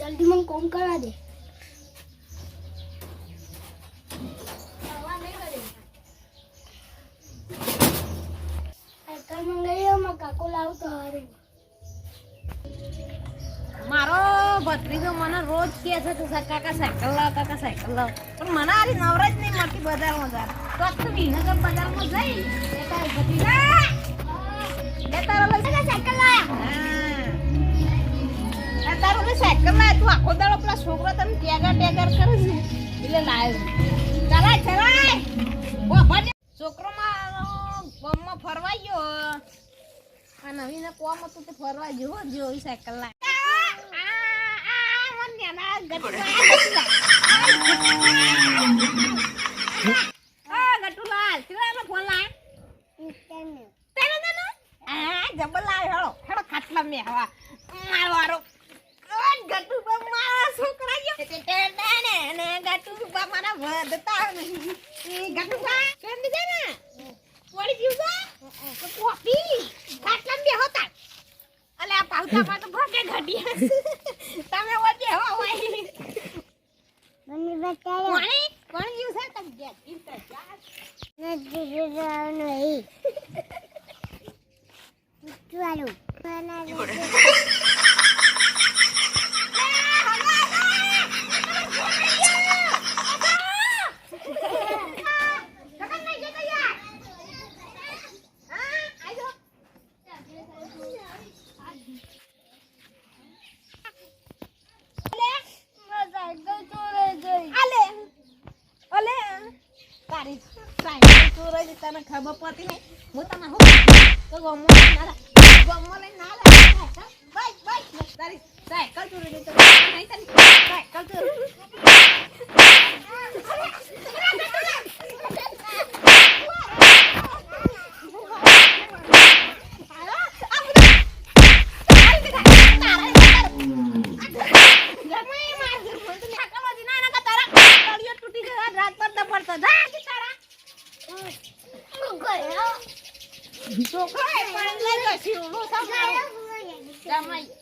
જલ્દી મને કોમ કરા દે. હારે. મારો ભત્રીજો મને રોજ કહે છે કે કાકા, સાયકલ લાવ, કાકા, સાયકલ લાવ. પણ મને આરી નવરાજ નહીં મળતી બજારમાં જા તો બજારમાં જઈ ભત્રીજા લઈ સાયકલ લાયા તું આખો દાડો પેલા છોકરા તને ટેગર ટેગર કરે છે એટલે લાયો. ચલાય ચલાય. ઓ ભજે છોકરો મારો ગામમાં ફરવા ગયો. આ નવીને કોમ હતું તે ફરવા ગયો હો, સાયકલ લાય ગટુલાલ કેટલાનો ફોન લાય? તેનો તેનો? આ જબર લાય હેડો હેડો ખાટલા મે હવા. મારો વારો ગટુ બા મારા છોકરા ગયો તે તે ને ને ગટુ બા મારા વધતા એ ગટુ બા કેમ દીધે ને? પડી ગયું છે? કોપી ખાટલા મે હોતા અલે આ પાવતા માં તો ભોગે તમે વચ્ચે હો હોય મને બતાવો. કોણી? કોણ ગયું છે? તમ ગયા. ચિંતા જા નથી જોવાનું નહીં ચાલો તને ખબર પડતી નહીં હું તને હું તો ગમો ના ગમો લઈને ના લાગે બાય બાય તારી સાયકલ ચોરી ગઈ તો નહીં તને સાયકલ ચોરી છોકરા પણ લઈ ગયો છે